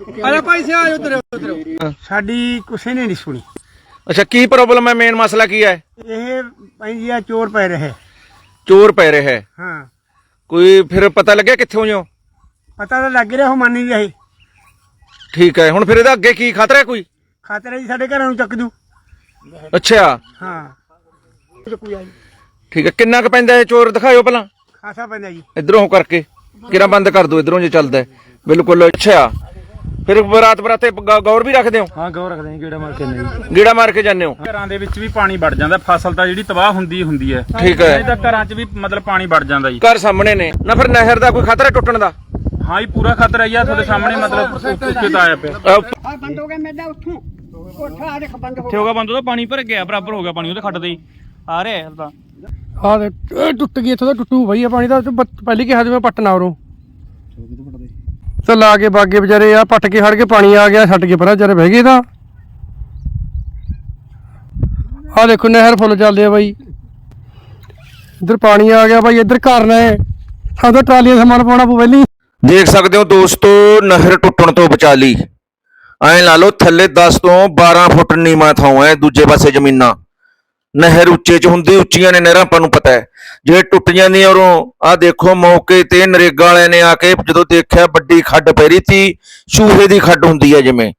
ਅਰੇ ਭਾਈ ਸੇ ਆਇਓ ਉਧਰ ਉਧਰ। ਸਾਡੀ ਕਿਸੇ ਨੇ ਨਹੀਂ ਸੁਣੀ। ਅੱਛਾ ਕੀ ਪ੍ਰੋਬਲਮ ਹੈ? ਮੇਨ ਮਸਲਾ ਕੀ ਹੈ? ਇਹ ਪੈਂਦੀ ਆ ਚੋਰ ਪੈ ਰਹੇ ਚੋਰ ਪੈ ਰਿਹਾ ਹੈ। ਹਾਂ। ਕੋਈ ਫਿਰ ਪਤਾ ਲੱਗਿਆ ਕਿੱਥੋਂ ਹੋ ਪਤਾ ਤਾਂ ਲੱਗ ਰਿਹਾ ਉਹ ਮੰਨ ਨਹੀਂ ਰਹੀ ਠੀਕ ਹੈ ਹੁਣ ਫਿਰ ਇਹਦਾ ਅੱਗੇ ਕੀ ਖਤਰਾ ਹੈ ਕੋਈ? ਖਾਤਰ ਜੀ ਸਾਡੇ ਘਰਾਂ ਨੂੰ ਚੱਕ ਦੂ। ਅੱਛਾ। ਹਾਂ। ਚੱਕੂ ਆ ਜੀ ਠੀਕ ਹੈ ਕਿੰਨਾ ਕੁ ਪੈਂਦਾ ਹੈ ਚੋਰ? ਦਿਖਾਇਓ ਪਹਿਲਾਂ। ਖਾਸਾ ਪੈਂਦਾ ਜੀ। ਇਧਰੋਂ ਕਰਕੇ। ਕਿਰਾਂ ਬੰਦ ਕਰ ਦਿਓ ਇਧਰੋਂ ਜੇ ਚੱਲਦਾ ਹੈ। ਬਿਲਕੁਲ ਅੱਛਾ। ਫਿਰ ਬਰਾਤ ਬਰਾਤੇ ਗ- ਗੌਰ ਵੀ ਰੱਖਦੇ ਹੋ? ਹਾਂ ਗੌਰ ਰੱਖਦੇ ਹਾਂ ਗੇੜਾ ਮਾਰ ਕੇ ਨਹੀਂ ਗੀੜਾ ਮਾਰ ਕੇ ਜਾਂਦੇ ਹੋ? ਘਰਾਂ ਦੇ ਵਿੱਚ ਵੀ ਪਾਣੀ ਵੜ ਜਾਂਦਾ ਫਸਲ ਤਾਂ ਜਿਹੜੀ ਤਬਾਹ ਹੁੰਦੀ ਹੀ ਹੁੰਦੀ ਹੈ। ਠੀਕ ਨਹੀਂ ਹੈ। ਤਾਂ ਘਰਾਂ 'ਚ ਵੀ ਮਤਲਬ ਪਾਣੀ ਵੜ ਜਾਂਦਾ ਜੀ। ਘਰ ਸਾਹਮਣੇ ਨੇ। ਨਾ ਫਿਰ ਨਹਿਰ ਦਾ ਕੋਈ ਖਤਰਾ ਟੁੱਟਣ ਦਾ? ਹਾਂ ਜੀ ਪੂਰਾ ਖਤਰਾ ਹੀ ਆ ਤੁਹਾਡੇ ਸਾਹਮਣੇ ਮਤਲਬ ਉੱਤੇ ਤਾਂ ਆਇਆ ਪਿਆ। ਅਹ, ਆ ਬੰਦ ਹੋ ਗਿਆ ਮੇਡਾ ਉੱਥੋਂ। ਕੋਠਾ ਆ ਦੇਖ ਬੰਦ ਹੋ ਇੱਥੇ ਹੋਗਾ ਬੰਦ ਉਹਦਾ ਪਾਣੀ ਭਰ ਗਿਆ ਬਰਾਬਰ ਹੋ ਗਿਆ ਪਾਣੀ ਉਹਦੇ ਖੱਡ ਦੇ ਆ ਰਿਹਾ ਹੈ ਤਾਂ। ਆ ਦੇ ਇਹ ਟੁੱਟ ਗਈ ਇੱਥੋਂ ਦਾ ਟੁੱਟੂ ਭਈ ਆ ਪਾਣੀ ਦਾ ਤੇ ਪਹਿਲੀ ਕਿਹਾ ਮੈਂ ਪੱਟਣਾ ਉਰੋਂ। ਤੇ ਲਾ ਕੇ ਬਾਗੇ ਵਿਚਾਰੇ ਆ, ਪੱਟ ਕੇ ਹੜ ਕੇ ਪਾਣੀ ਆ ਗਿਆ, ਛੱਡ ਕੇ ਪਰਾਂ ਵਿਚਾਰੇ ਬਹਿ ਗਏ ਤਾਂ। ਆ ਦੇਖੋ ਨਹਿਰ ਫੁੱਲ ਚੱਲਦੇ ਆ ਬਾਈ। ਇੱਧਰ ਪਾਣੀ ਆ ਗਿਆ ਬਾਈ, ਇੱਧਰ ਘਰ ਨੇ। ਸਾਨੂੰ ਟਰਾਲੀਆਂ ਸਮਾਨ ਪਾਉਣਾ ਪਊ ਪਹਿਲੀ। ਦੇਖ ਸਕਦੇ ਹੋ ਦੋਸਤੋ, ਨਹਿਰ ਟੁੱਟਣ ਤੋਂ ਬਚਾ ਲਈ। ਐਂ ਲਾ ਲਓ, ਥੱਲੇ 10 ਤੋਂ 12 ਫੁੱਟ ਨੀਵਾਂ ਥਾਂ ਹੈ, ਦੂਜੇ ਪਾਸੇ ਜ਼ਮੀਨਾਂ। ਨਹਿਰ ਉੱਚੇ 'ਚ ਹੁੰਦੀ, ਉੱਚੀਆਂ ਨੇ ਨਹਿਰਾਂ, ਆਪਾਂ ਨੂੰ ਪਤਾ ਹੈ। ਜੇ ਟੁੱਟ ਜਾਂਦੀਆਂ ਉਰੋਂ ਆ ਦੇਖੋ ਮੌਕੇ ਤੇ ਨਰੇਗਾ ਵਾਲਿਆਂ ਨੇ ਆ ਕੇ ਜਦੋਂ ਦੇਖਿਆ, ਵੱਡੀ ਖੱਡ ਪੈ ਰਹੀ ਸੀ ਸ਼ੂਹੇ ਦੀ ਖੱਡ ਹੁੰਦੀ ਹੈ ਜਿਵੇਂ।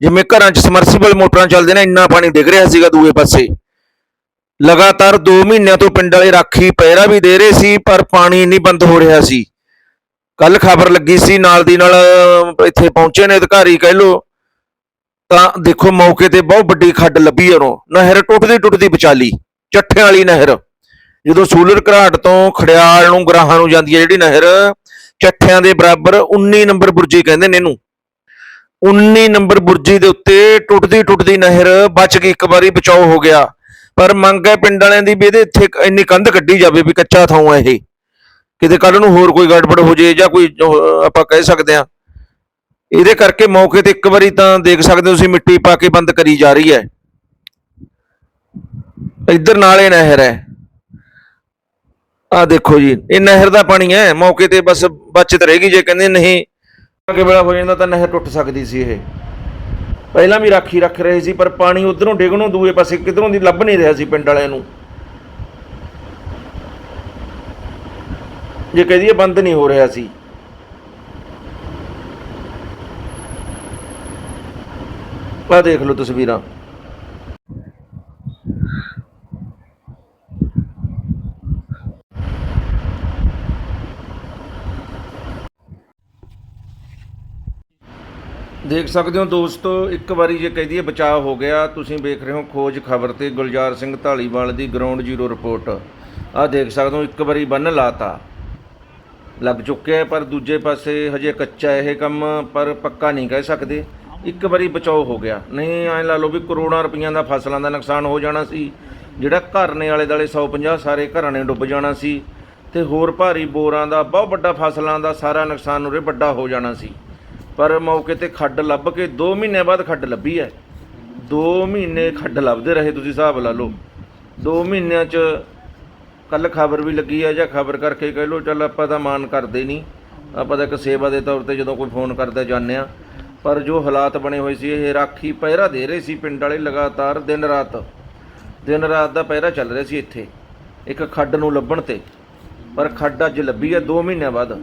ਜਿਵੇਂ ਘਰਾਂ 'ਚ ਸਮਰਸੀਬਲ ਮੋਟਰਾਂ ਚੱਲਦੇ ਨੇ, ਇੰਨਾ ਪਾਣੀ ਡਿੱਗ ਰਿਹਾ ਸੀਗਾ ਦੂਏ ਪਾਸੇ। ਲਗਾਤਾਰ 2 ਮਹੀਨਿਆਂ ਤੋਂ ਪਿੰਡ ਵਾਲੇ ਰਾਖੀ ਪਹਿਰਾ ਵੀ ਦੇ ਰਹੇ ਸੀ, ਪਰ ਪਾਣੀ ਨਹੀਂ ਬੰਦ ਹੋ ਰਿਹਾ ਸੀ। ਕੱਲ ਖਬਰ ਲੱਗੀ ਸੀ, ਨਾਲ ਦੀ ਨਾਲ, ਇੱਥੇ ਪਹੁੰਚੇ ਨੇ ਅਧਿਕਾਰੀ, ਕਹਿ ਲੋ ਤਾਂ ਦੇਖੋ ਮੌਕੇ ਤੇ ਬਹੁਤ ਵੱਡੀ ਖੱਡ ਲੱਭੀ ਉਰੋਂ ਨਹਿਰ ਟੁੱਟਦੀ ਟੁੱਟਦੀ ਵਿਚਾਲੀ ਚੱਠਿਆਂ ਵਾਲੀ ਨਹਿਰ। ਜਦੋਂ ਸੂਲਰ ਘਰਾਟ ਤੋਂ ਖੜਿਆਲ ਨੂੰ, ਗਰਾਹਾਂ ਨੂੰ ਜਾਂਦੀ ਹੈ ਜਿਹੜੀ ਨਹਿਰ, ਚੱਠਿਆਂ ਦੇ ਬਰਾਬਰ 19 ਨੰਬਰ ਬੁਰਜੀ ਕਹਿੰਦੇ ਨੇ ਇਹਨੂੰ। 19 ਨੰਬਰ ਬੁਰਜੀ ਦੇ ਉੱਤੇ ਟੁੱਟਦੀ ਟੁੱਟਦੀ ਨਹਿਰ ਬਚ ਗਈ, ਇੱਕ ਵਾਰੀ ਬਚਾਓ ਹੋ ਗਿਆ। ਪਰ ਮੰਗ ਹੈ ਪਿੰਡ ਵਾਲਿਆਂ ਦੀ ਵੀ ਇਹਦੇ ਇੱਥੇ ਇੰਨੀ ਕੰਧ ਕੱਢੀ ਜਾਵੇ ਵੀ ਕੱਚਾ ਥਾਂ ਹੈ ਇਹ। ਕਿਤੇ ਕੱਲ ਨੂੰ ਹੋਰ ਕੋਈ ਗੜਬੜ ਹੋ ਜੇ ਜਾਂ ਕੋਈ ਆਪਾਂ ਕਹਿ ਸਕਦੇ ਆ ਇਹਦੇ ਕਰਕੇ ਮੌਕੇ ਤੇ ਇੱਕ ਵਾਰੀ ਤਾਂ ਦੇਖ ਸਕਦੇ ਹੋ ਤੁਸੀਂ ਮਿੱਟੀ ਪਾ ਕੇ ਬੰਦ ਕਰੀ ਜਾ ਰਹੀ ਹੈ। ਇੱਧਰ ਨਾਲੇ ਨਹਿਰ ਹੈ। ਆ ਦੇਖੋ ਜੀ, ਇਹ ਨਹਿਰ ਦਾ ਪਾਣੀ ਹੈ। ਮੌਕੇ ਤੇ ਬਸ ਬਚਤ ਰਹੇਗੀ ਜੇ ਕਹਿੰਦੇ ਨਹੀਂ ਅੱਗੇ ਵੇਲਾ ਹੋ ਜਾਂਦਾ ਤਾਂ ਨਹਿਰ ਟੁੱਟ ਸਕਦੀ ਸੀ ਇਹ। ਪਹਿਲਾਂ ਵੀ ਰਾਖੀ ਰੱਖ ਰਹੇ ਸੀ, ਪਰ ਪਾਣੀ ਉਧਰੋਂ ਡਿੱਗਣੋਂ ਦੂਏ ਪਾਸੇ ਕਿਧਰੋਂ ਦੀ ਲੱਭ ਨਹੀਂ ਰਿਹਾ ਸੀ ਪਿੰਡ ਵਾਲਿਆਂ ਨੂੰ। ਜੇ ਕਹਦੀਏ ਬੰਦ ਨਹੀਂ ਹੋ ਰਿਹਾ ਸੀ। ਆ ਦੇਖ ਲਓ ਤਸਵੀਰਾਂ। ਦੇਖ ਸਕਦੇ ਹੋ ਦੋਸਤੋ, ਇੱਕ ਵਾਰੀ ਜੇ ਕਹਿ ਦਈਏ ਬਚਾਅ ਹੋ ਗਿਆ। ਤੁਸੀਂ ਵੇਖ ਰਹੇ ਹੋ ਖੋਜ ਖਬਰ ਤੇ ਗੁਲਜ਼ਾਰ ਸਿੰਘ ਢਾਲੀਵਾਲ ਦੀ ਗਰਾਊਂਡ ਜ਼ੀਰੋ ਰਿਪੋਰਟ ਆ ਦੇਖ ਸਕਦੇ ਹੋ, ਇੱਕ ਵਾਰੀ ਬੰਨ ਲਾਤਾ। ਲੱਗ ਚੁੱਕਿਆ ਪਰ ਦੂਜੇ ਪਾਸੇ ਹਜੇ ਕੱਚਾ ਇਹ ਕੰਮ, ਪਰ ਪੱਕਾ ਨਹੀਂ ਕਹਿ ਸਕਦੇ। ਇੱਕ ਵਾਰੀ ਬਚਾਓ ਹੋ ਗਿਆ। ਨਹੀਂ, ਐਂ ਲਾ ਲਓ ਵੀ ਕਰੋੜਾਂ ਰੁਪਈਆਂ ਦਾ ਫਸਲਾਂ ਦਾ ਨੁਕਸਾਨ ਹੋ ਜਾਣਾ ਸੀ। ਜਿਹੜਾ ਘਰ ਨੇ ਆਲੇ ਦਾਲੇ 150 ਸਾਰੇ ਘਰਾਂ ਨੇ ਡੁੱਬ ਜਾਣਾ ਸੀ ਤੇ ਹੋਰ ਭਾਰੀ ਬੋਰਾਂ ਦਾ, ਬਹੁਤ ਵੱਡਾ ਫਸਲਾਂ ਦਾ ਸਾਰਾ ਨੁਕਸਾਨ ਉਰੇ ਵੱਡਾ ਹੋ ਜਾਣਾ ਸੀ। ਪਰ ਮੌਕੇ ਤੇ ਖੱਡ ਲੱਭ ਕੇ 2 ਮਹੀਨੇ ਬਾਅਦ ਖੱਡ ਲੱਭੀ ਹੈ। 2 ਮਹੀਨੇ ਖੱਡ ਲੱਭਦੇ ਰਹੇ ਤੁਸੀਂ ਹਿਸਾਬ ਲਾ ਲਓ। 2 ਮਹੀਨਿਆਂ 'ਚ ਕੱਲ ਖਬਰ ਵੀ ਲੱਗੀ ਹੈ ਜਾਂ ਖਬਰ ਕਰਕੇ ਕਹਿ ਲਓ, ਚੱਲ ਆਪਾਂ ਤਾਂ ਮਾਨ ਕਰਦੇ ਨਹੀਂ। ਆਪਾਂ ਤਾਂ ਇੱਕ ਸੇਵਾ ਦੇ ਤੌਰ ਤੇ ਜਦੋਂ ਕੋਈ ਫੋਨ ਕਰਦਾ ਜਾਂਦੇ ਆ ਪਰ ਜੋ ਹਾਲਾਤ ਬਣੇ ਹੋਏ ਸੀ, ਇਹ ਰਾਖੀ ਪਹਿਰਾ ਦੇ ਰਹੇ ਸੀ ਪਿੰਡ ਵਾਲੇ ਲਗਾਤਾਰ ਦਿਨ ਰਾਤ। ਦਿਨ ਰਾਤ ਦਾ ਪਹਿਰਾ ਚੱਲ ਰਿਹਾ ਸੀ ਇੱਥੇ, ਇੱਕ ਖੱਡ ਨੂੰ ਲੱਭਣ ਤੇ। ਪਰ ਖੱਡ ਅੱਜ ਲੱਭੀ ਹੈ 2 ਮਹੀਨਿਆਂ ਬਾਅਦ।